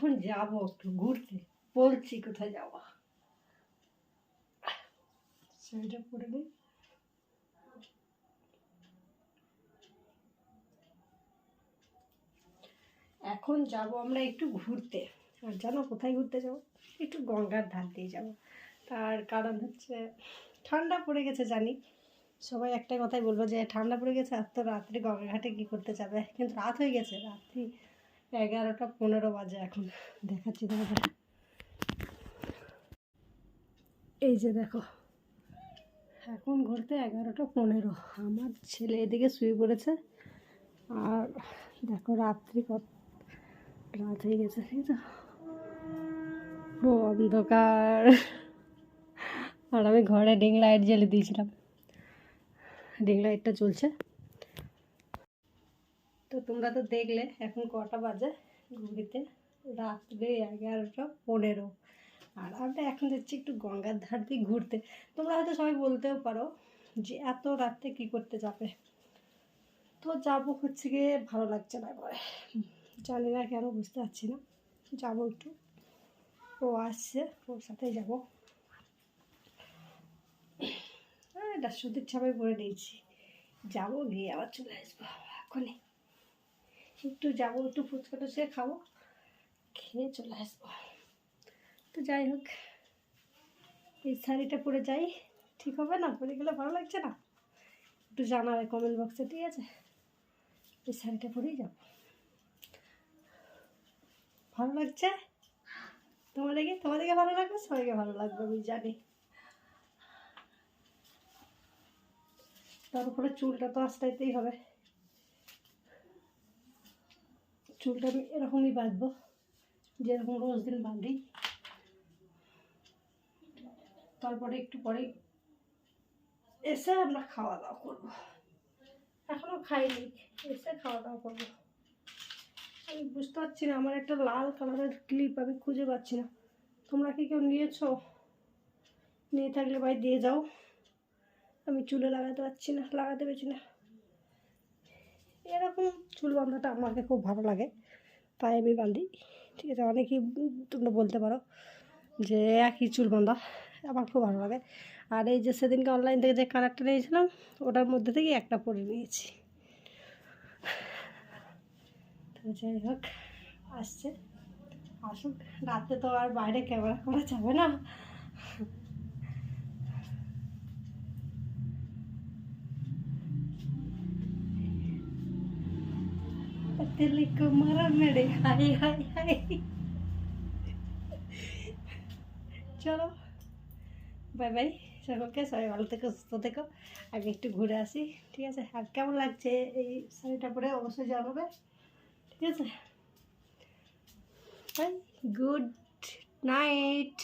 এখন যাব একটু ঘুরতে। বলছি কোথায় যাওয়া শাড়িটা পরে নিই এখন যাব আমরা একটু ঘুরতে। আর জানো কোথায় ঘুরতে যাব? একটু গঙ্গার ধার দিয়ে যাব। তার কারণ হচ্ছে ঠান্ডা পড়ে গেছে জানি। সবাই একটাই কথাই বলব যে ঠান্ডা পড়ে গেছে আর তো রাত্রে গঙ্গাঘাটে কী করতে যাবে? কিন্তু রাত হয়ে গেছে রাত্রি এগারোটা পনেরো বাজে এখন। দেখাচ্ছি তোমাদের। এই যে দেখো, এখন ঘুরতে এগারোটা পনেরো। আমার ছেলে এদিকে শুয়ে পড়েছে। আর দেখো, রাত্রি কত রাত হয়ে গেছে ঠিক আছে অন্ধকার। আর আমি ঘরে ডিং লাইট জ্বেলে দিয়েছিলাম। ডিং লাইটটা চলছে তো তোমরা তো দেখলে, এখন কটা বাজে ঘুরিতে রাত্রে এগারোটা পনেরো। আর আমরা এখন যাচ্ছি একটু গঙ্গার ধার দিয়ে ঘুরতে। তোমরা হয়তো সবাই বলতেও পারো যে এত রাত্রে কী করতে যাবে? তো যাব হচ্ছে গিয়ে, ভালো লাগছে না এবারে। জানি না কেন, বুঝতে পারছি না। যাব একটু। ও আসছে, ওর সাথেই যাব। হ্যাঁ এটা সুতির ছাপাই পরে নিয়েছি। যাব গিয়ে আবার চলে আসব। এখনই। একটু যাব, একটু ফুচকা টুচকা খাব। খেয়ে চলে আসব। তো যাই হোক, এই শাড়িটা পরে যাই। ঠিক হবে না? পরে গেলে ভালো লাগছে না? একটু জানাবে কমেন্ট বক্সে ঠিক আছে? এই শাড়িটা পরেই যাব। ভালো লাগছে? তোমাদেরকে তোমাদেরকে ভালো লাগবে? সবাইকে ভালো লাগবে, আমি জানি। তারপরে চুলটা তো আস্তাইতেই হবে। চুলটা আমি এরকমই বাঁধবো, যেরকম রোজ দিন বাঁধি। তারপরে একটু পরে এসে আমরা খাওয়া দাওয়া করব। এখনও খাইনি, এসে খাওয়া দাওয়া করব। আমি বুঝতে পারছি না, আমার একটা লাল কালারের ক্লিপ আমি খুঁজে পাচ্ছি না। তোমরা কি কেউ নিয়েছো? নিয়ে থাকলে ভাই দিয়ে যাও। আমি চুলে লাগাতে পারছি না, লাগাতে পারছি না। এরকম চুল বাঁধাটা আমাকে খুব ভালো লাগে। তাই আমি বাঁধি। ঠিক আছে, অনেকেই তোমরা বলতে পারো যে একই চুল বাঁধা, আমার খুব ভালো লাগে। আর এই যে সেদিনকে অনলাইন থেকে যে কালারটা নিয়েছিলাম, ওটার মধ্যে থেকে একটা পরে নিয়েছি। যাই হোক, আসছে। আসুক, রাতে তো আর বাইরে ক্যামেরা করা যাবে না। তেলে কোমরা মেরে হাই হাই হাই চলো বাই বাই সকলকে সবাই ভালো থেকো সুস্থ থেকো আগে একটু ঘুরে আসি ঠিক আছে আর কেমন লাগছে এই শাড়িটা পরে? অবশ্যই জানাবে। ঠিক আছে? Bye good night